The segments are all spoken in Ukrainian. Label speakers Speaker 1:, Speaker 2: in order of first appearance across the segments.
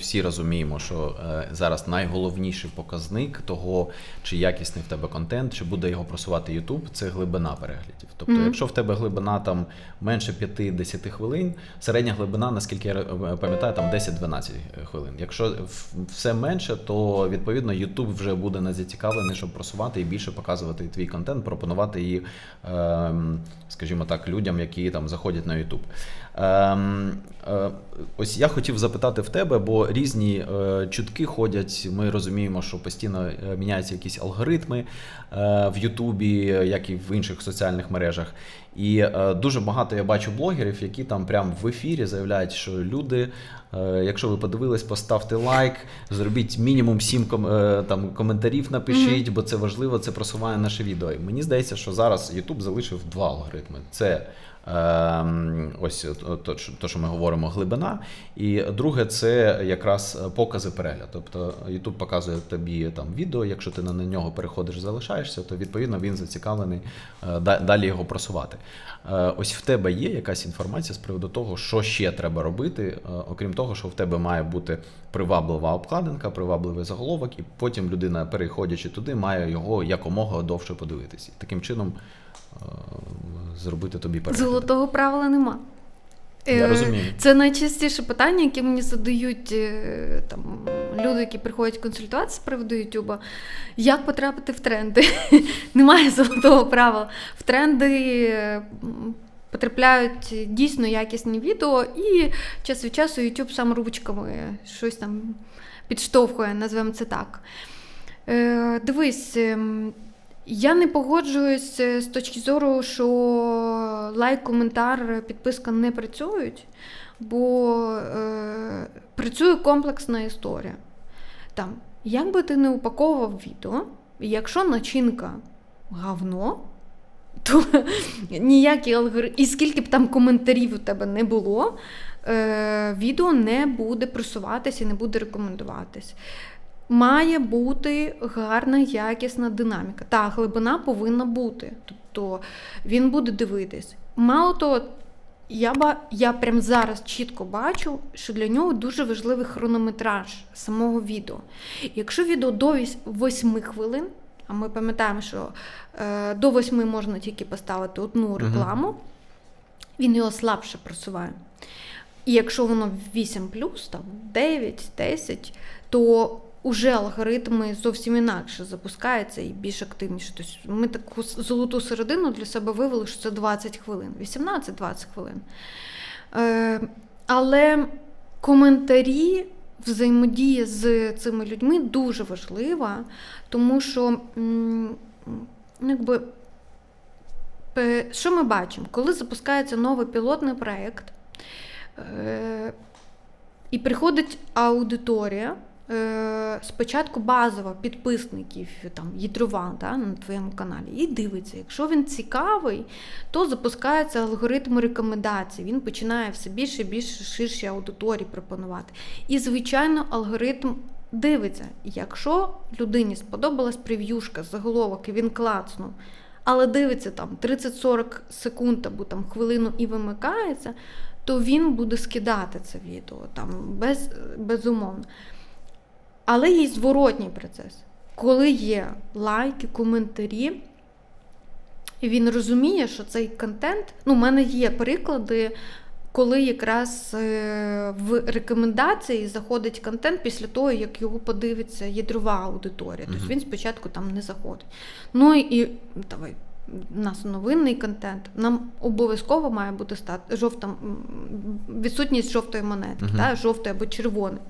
Speaker 1: всі розуміємо, що е, зараз найголовніший показник того, чи якісний в тебе контент, чи буде його просувати YouTube, це глибина переглядів. Тобто,
Speaker 2: Мгм.
Speaker 1: якщо в тебе глибина там менше 5-10 хвилин, середня глибина, наскільки я е, пам'ятаю, там 10-12 хвилин. Якщо все менше, то відповідно YouTube вже буде не зацікавлений, щоб просувати і більше показувати твій контент, пропонувати її, ем, скажімо так, людям, які там заходять на YouTube. Ем, е, ось я хотів запитати в тебе, бо різні е, чутки ходять. Ми розуміємо, що постійно е, міняються якісь алгоритми е, в Ютубі, як і в інших соціальних мережах. І е, дуже багато я бачу блогерів, які там прямо в ефірі заявляють, що люди, е, якщо ви подивились, поставте лайк, зробіть мінімум 7 ком, е, там, коментарів напишіть, бо це важливо, це просуває наше відео. І мені здається, що зараз YouTube залишив два алгоритми. Це Ем, ось то, то, що- ми говоримо, глибина. І друге, це якраз покази перегляд. Тобто YouTube показує тобі там відео, якщо ти на на нього переходиш, залишаєшся, то відповідно він зацікавлений е, далі його просувати. Е, Ось в тебе є якась інформація з приводу того, що ще треба робити, е, окрім того, що в тебе має бути приваблива обкладинка, привабливий заголовок, і потім людина, переходячи туди, має його якомога довше подивитися. Таким чином е, зробити тобі перегляд.
Speaker 2: Золотого правила нема.
Speaker 1: Я
Speaker 2: Е,
Speaker 1: розумію.
Speaker 2: Це найчастіше питання, яке мені задають е, там, люди, які приходять консультуватися з приводу Ютуба. Як потрапити в тренди? Немає золотого правила. В тренди е, потрапляють дійсно якісні відео, і час від часу YouTube сам ручками щось там підштовхує, назвемо це так. Дивись. Я не погоджуюсь е, з точки зору, що лайк, коментар, підписка не працюють, бо е, працює комплексна історія. Там, як би ти не упаковував відео, якщо начинка говно, то ніякий алгоритм, і скільки б там коментарів у тебе не було, е, відео не буде просуватися і не буде рекомендуватись. Має бути гарна, якісна динаміка. Та глибина повинна бути. Тобто він буде дивитись. Мало того, я, ба, я прям зараз чітко бачу, що для нього дуже важливий хронометраж самого відео. Якщо відео до 8 хвилин, а ми пам'ятаємо, що е, до 8 можна тільки поставити одну рекламу, він його слабше просуває. І якщо воно 8 там 9, 10, то уже алгоритми зовсім інакше запускаються і більш активніше. Тобто ми таку золоту середину для себе вивели, що це 20 хвилин, 18-20 хвилин. Е, але коментарі, взаємодія з цими людьми дуже важлива, тому що ну, якби, що ми бачимо? Коли запускається новий пілотний проєкт, е, і приходить аудиторія. Е, Спочатку базова підписників там ядрова да, на твоєму каналі і дивиться. Якщо він цікавий, то запускається алгоритм рекомендацій. Він починає все більше і більше ширші аудиторії пропонувати. І, звичайно, алгоритм дивиться, якщо людині сподобалась прев'юшка, заголовок, і він клацнув, але дивиться там 30-40 секунд або там хвилину і вимикається, то він буде скидати це відео там без, безумовно. Але є зворотній процес. Коли є лайки, коментарі, і він розуміє, що цей контент. Ну, у мене є приклади, коли якраз е, в рекомендації заходить контент після того, як його подивиться ядрова аудиторія. Тобто він спочатку там не заходить. Ну і давай. У нас новинний контент. Нам обов'язково має бути стати жовта відсутність жовтої монетки,
Speaker 1: Мгм.
Speaker 2: та, жовтої або червоної.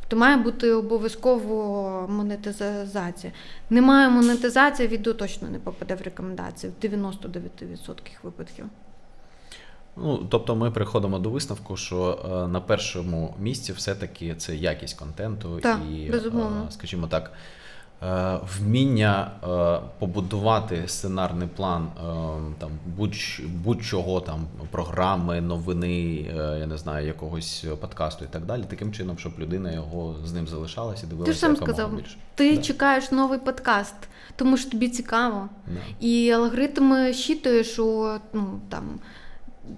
Speaker 2: Тобто має бути обов'язково монетизація. Немає монетизації, відео точно не попаде в рекомендації в 99% випадків.
Speaker 1: Ну, тобто ми приходимо до висновку, що е, на першому місці все-таки це якість контенту
Speaker 2: Так,
Speaker 1: і,
Speaker 2: безумовно.
Speaker 1: е, скажімо так, вміння е, побудувати сценарний план е, там, будь, будь-чого там, програми, новини, е, я не знаю, якогось подкасту і так далі, таким чином, щоб людина його з ним залишалася і дивилася
Speaker 2: Ти ж сам сказав,
Speaker 1: більше.
Speaker 2: ти
Speaker 1: Да.
Speaker 2: чекаєш новий подкаст, тому що тобі цікаво.
Speaker 1: Да.
Speaker 2: І алгоритм щитує, що ну, там,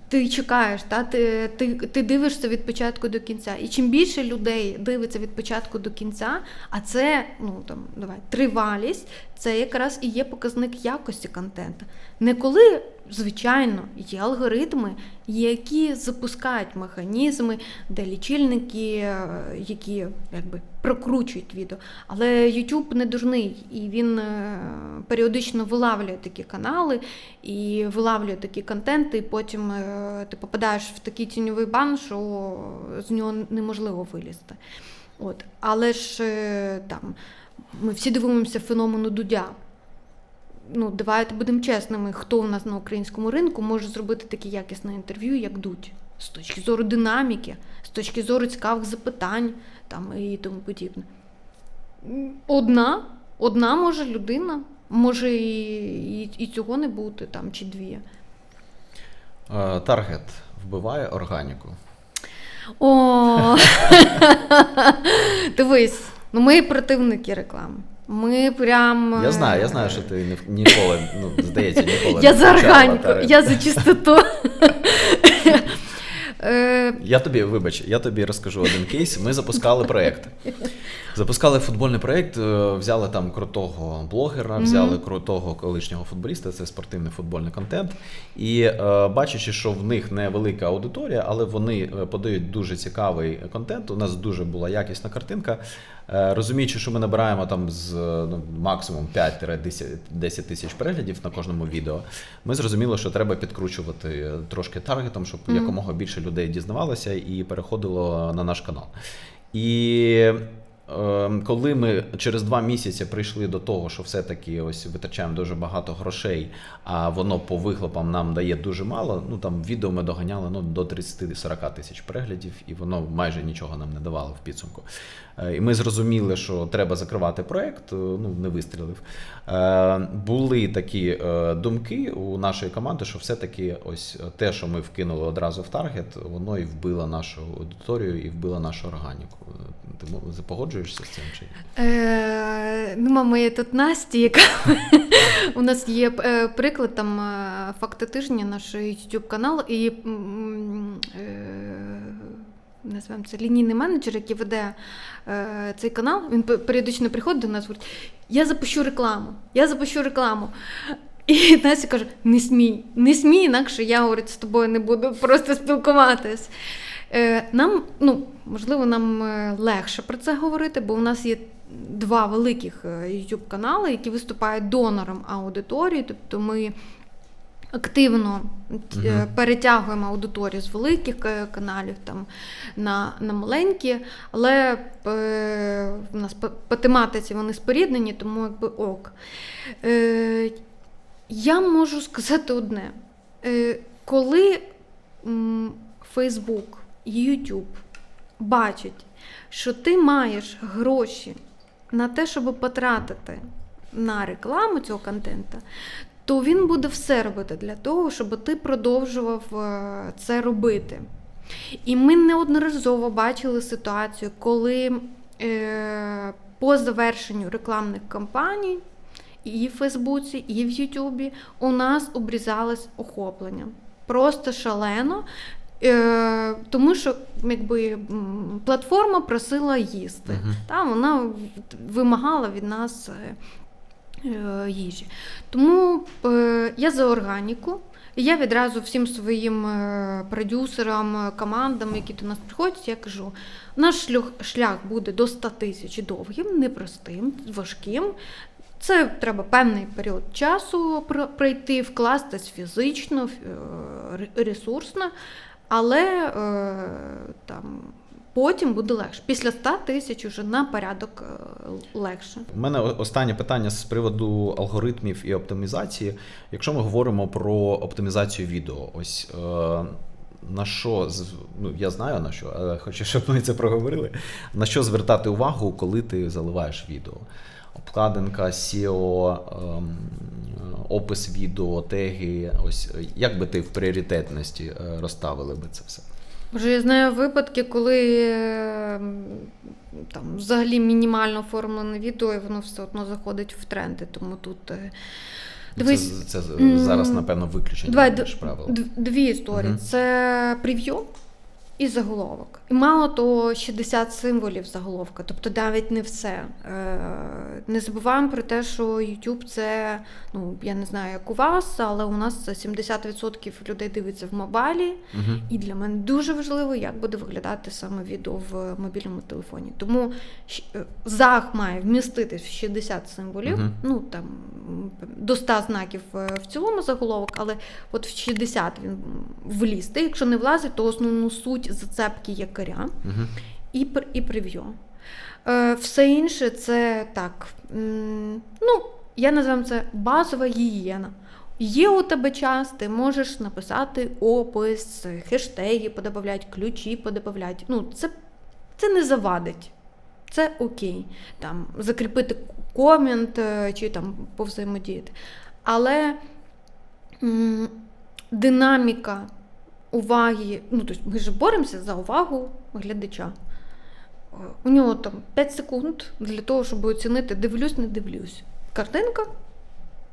Speaker 2: ти чекаєш, та? Ти, ти, ти дивишся від початку до кінця. І чим більше людей дивиться від початку до кінця, а це ну там давай тривалість, це якраз і є показник якості контенту. Не коли, звичайно, є алгоритми, які запускають механізми, де лічильники, е, які якби прокручують відео. Але YouTube не дурний, і він е, періодично вилавлює такі канали і вилавлює такі контенти, і потім е, ти попадаєш в такий тіньовий бан, що з нього неможливо вилізти. От. Але ж там ми всі дивимося феномену Дудя. Ну, давайте будемо чесними, хто у нас на українському ринку може зробити таке якісне інтерв'ю, як Дудь, з точки зору динаміки, з точки зору цікавих запитань там, і тому подібне. Одна, одна може людина, може і, і, і цього не бути, там, чи дві.
Speaker 1: Е, Таргет вбиває органіку.
Speaker 2: О, дивись, ну ми противники реклами. Ми прям.
Speaker 1: Я знаю, я знаю, що ти ніколи, ну, здається, ніколи
Speaker 2: Я за органіку, я за чистоту. Е,
Speaker 1: Я тобі, вибач, я тобі розкажу один кейс. Ми запускали проєкт. Запускали футбольний проєкт, е, взяли там крутого блогера, взяли крутого колишнього футболіста, це спортивний футбольний контент. І е, бачачи, що в них невелика аудиторія, але вони подають дуже цікавий контент. У нас дуже була якісна картинка. Е, розуміючи, що ми набираємо там з е, ну, максимум 5-10 тисяч переглядів на кожному відео, ми зрозуміли, що треба підкручувати трошки таргетом, щоб
Speaker 2: Мгм.
Speaker 1: якомога більше людей дізнавалося і переходило на наш канал. І коли ми через два місяці прийшли до того, що все-таки ось витрачаємо дуже багато грошей, а воно по вихлопам нам дає дуже мало. Ну там відео ми доганяли ну, до 30-40 тисяч переглядів, і воно майже нічого нам не давало в підсумку. Е, І ми зрозуміли, що треба закривати проект, е, ну не вистрілив. Е, Були такі думки у нашої команди, що все-таки ось те, що ми вкинули одразу в таргет, воно і вбило нашу аудиторію, і вбило нашу органіку. Ти мо- погоджуєшся з цим чи ні?
Speaker 2: Е, нема моєї тут Насті, яка у нас є е, приклад там е, факти тижня, наш YouTube канал, і е, назвемо це лінійний менеджер, який веде е, цей канал. Він періодично приходить до нас говорить: я запущу рекламу, я запущу рекламу. І Настя каже: не смій, не смій, інакше я говорить, з тобою не буду просто спілкуватись. Е, Нам, ну, можливо, нам е, легше про це говорити, бо у нас є два великих е, YouTube канали, які виступають донором аудиторії. Тобто ми активно
Speaker 1: Мгм.
Speaker 2: перетягуємо аудиторію з великих каналів там, на, на маленькі, але е, в нас по, по тематиці вони споріднені, тому якби ок. Е, я можу сказати одне. Е, коли і YouTube бачать, що ти маєш гроші на те, щоб потратити на рекламу цього контенту, то він буде все робити для того, щоб ти продовжував е, це робити. І ми неодноразово бачили ситуацію, коли е, по завершенню рекламних кампаній і в Фейсбуці, і в Ютубі у нас обрізалось охоплення. Просто шалено. Е, тому що якби, платформа просила їсти.
Speaker 1: Мгм.
Speaker 2: Та, вона вимагала від нас е, е, їжі. Тому я за органіку. І я відразу всім своїм продюсерам, командам, які до нас приходять, я кажу: наш шлях, буде до 100 тисяч довгим, непростим, важким. Це треба певний період часу пр- пройти, вкластись фізично, ресурсно, але е, там, потім буде легше. Після 100 тисяч уже на порядок е, легше.
Speaker 1: У мене останнє питання з приводу алгоритмів і оптимізації. Якщо ми говоримо про оптимізацію відео, ось е, на що ну я знаю на що, але хочу, щоб ми це проговорили. На що звертати увагу, коли ти заливаєш відео? Обкладинка, SEO, опис відео, теги. Ось як би ти в пріоритетності е, розставили би це все?
Speaker 2: Вже я знаю випадки, коли е, там взагалі мінімально оформлене відео, і воно все одно заходить в тренди. Тому тут е, Дивись,
Speaker 1: це, це зараз, напевно, виключення
Speaker 2: Давай
Speaker 1: правило.
Speaker 2: дві історії:
Speaker 1: Мгм.
Speaker 2: це прев'ю і заголовок. І мало то 60 символів заголовка, тобто навіть не все. Е, Не забуваємо про те, що YouTube це, ну я не знаю, як у вас, але у нас 70% людей дивиться в мобайлі.
Speaker 1: Угу.
Speaker 2: І для мене дуже важливо, як буде виглядати саме відео в мобільному телефоні. Тому е, зах має вмістити 60 символів,
Speaker 1: Мгм.
Speaker 2: ну там до 100 знаків е, в цілому заголовок, але от в 60 він влізти. Якщо не влазить, то основну суть зацепки якоря
Speaker 1: Угу.
Speaker 2: і, і прев'ю. Е, все інше це так. Ну, я називаю це базова гігієна. Є у тебе час, ти можеш написати опис, хештеги подобавлять, ключі подобавлять. Ну, це, це не завадить. Це окей. Там, закріпити комент е, чи там повзаємодіяти. Але м, динаміка уваги, ну тобто ми ж боремося за увагу глядача. Е, У нього там 5 секунд для того, щоб оцінити дивлюсь, не дивлюсь. Картинка,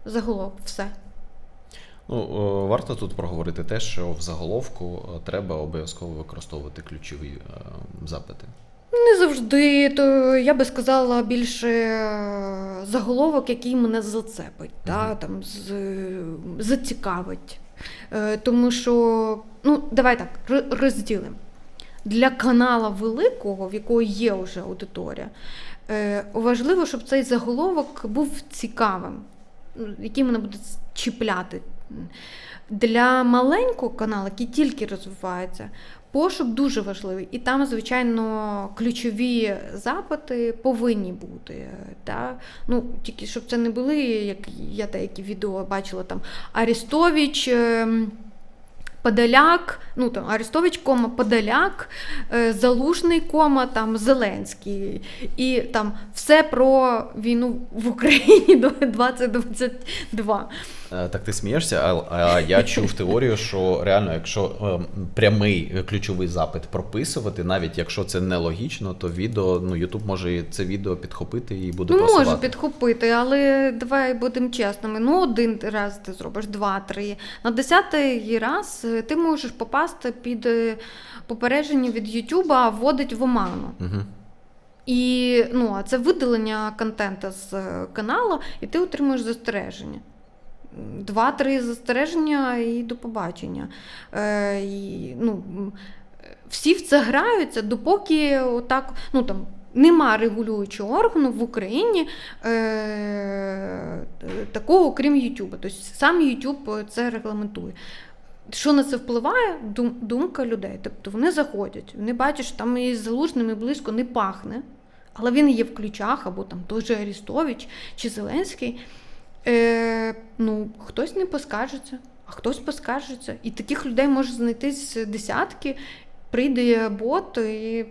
Speaker 2: заголовок, все.
Speaker 1: Ну, варто тут проговорити те, що в заголовку е, треба обов'язково використовувати ключові е, запити.
Speaker 2: Не завжди, то я би сказала більше е, заголовок, який мене зацепить, та, там, з, зацікавить. Е, Тому що, ну, давай так, розділимо. Для канала великого, в якого є вже аудиторія, е, важливо, щоб цей заголовок був цікавим, ну, який мене буде чіпляти. Для маленького каналу, який тільки розвивається, пошук дуже важливий. І там, звичайно, ключові запити повинні бути. Та? Ну, тільки щоб це не були, як я деякі відео бачила, там Арестович. ем, Подоляк, ну там Арестович, кома, Подоляк, е, Залужний, кома, там Зеленський. І там все про війну в Україні до 2022.
Speaker 1: Е, Так ти смієшся, а, а я чув теорію, що реально, якщо е, прямий ключовий запит прописувати, навіть якщо це нелогічно, то відео, ну YouTube може це відео підхопити і буде
Speaker 2: Ну,
Speaker 1: просувати.
Speaker 2: може підхопити, але давай будемо чесними. Ну, один раз ти зробиш, два-три. На десятий раз е, ти можеш попасти під е, попередження від Ютуба, вводить в оману.
Speaker 1: Угу.
Speaker 2: І ну, а це видалення контента з каналу, і ти отримуєш застереження. Два-три застереження і до побачення. Е, і, ну, всі в це граються, допоки отак, ну, там, нема регулюючого органу в Україні е, такого, крім Ютуба. Тобто сам Ютуб це регламентує. Що на це впливає? Дум- Думка людей. Тобто вони заходять, вони бачать, що там із залужними близько не пахне, але він є в ключах, або там той же Арістович чи Зеленський. Е, ну, хтось не поскаржиться, а хтось поскаржиться. І таких людей може знайтись десятки. Прийде бот і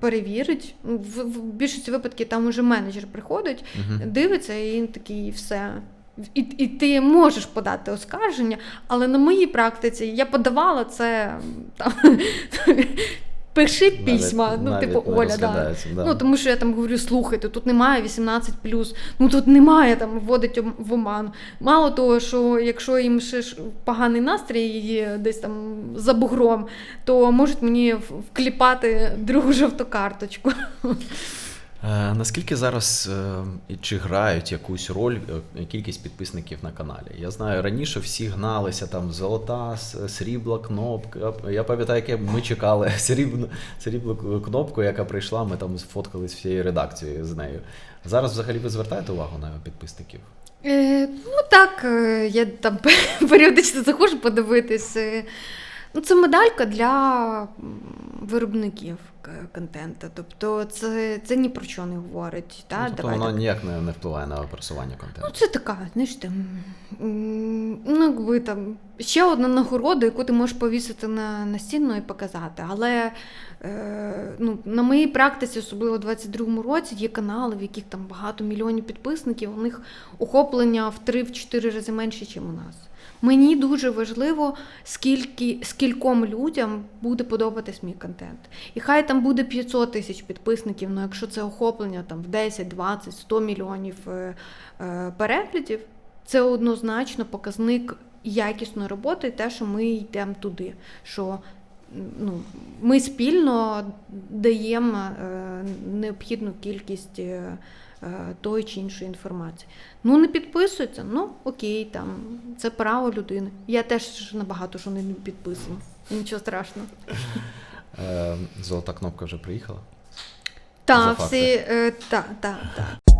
Speaker 2: перевірить. Ну, В, в більшості випадків там уже менеджер приходить,
Speaker 1: Угу.
Speaker 2: дивиться, і він такий все. І, і ти можеш подати оскарження, але на моїй практиці я подавала це там. Пиши письма, ну, типу, Оля, да.
Speaker 1: да.
Speaker 2: Ну, тому що я там говорю, слухайте, тут немає 18 ну тут немає там вводить в оман. Мало того, що якщо їм ще ж поганий настрій є десь там за бугром, то можуть мені вкліпати другу жовту карточку.
Speaker 1: Е, Наскільки зараз е, чи грають якусь роль е, кількість підписників на каналі? Я знаю, раніше всі гналися там золота, срібла кнопка. Я пам'ятаю, яке ми чекали срібну, сріблу кнопку, яка прийшла, ми там сфоткались всією редакцією з нею. Зараз взагалі ви звертаєте увагу на підписників?
Speaker 2: Е, ну так, я там періодично заходжу подивитись. Ну, це медалька для виробників контенту. Тобто це, це ні про що не говорить. Та?
Speaker 1: ну, тобто
Speaker 2: Давай
Speaker 1: воно
Speaker 2: так.
Speaker 1: ніяк не, не впливає на просування
Speaker 2: Ну, це така, знаєш, там, ну, якби там ще одна нагорода, яку ти можеш повісити на, на стіну і показати. Але е, ну, на моїй практиці, особливо у 22-му році, є канали, в яких там багато мільйонів підписників, у них охоплення в 3-4 рази менше, ніж у нас. Мені дуже важливо, скільки, скільком людям буде подобатись мій контент. І хай там буде 500 тисяч підписників, але якщо це охоплення там в 10, 20, 100 мільйонів е, е, переглядів, це однозначно показник якісної роботи, і те, що ми йдемо туди. Що ну, ми спільно даємо е, необхідну кількість е, Е, тої чи іншої інформації. Ну, не підписується, ну окей, там це право людини. Я теж набагато що не підписую. Нічого страшного.
Speaker 1: Е, золота кнопка вже приїхала.
Speaker 2: Так, всі е, так, так, так.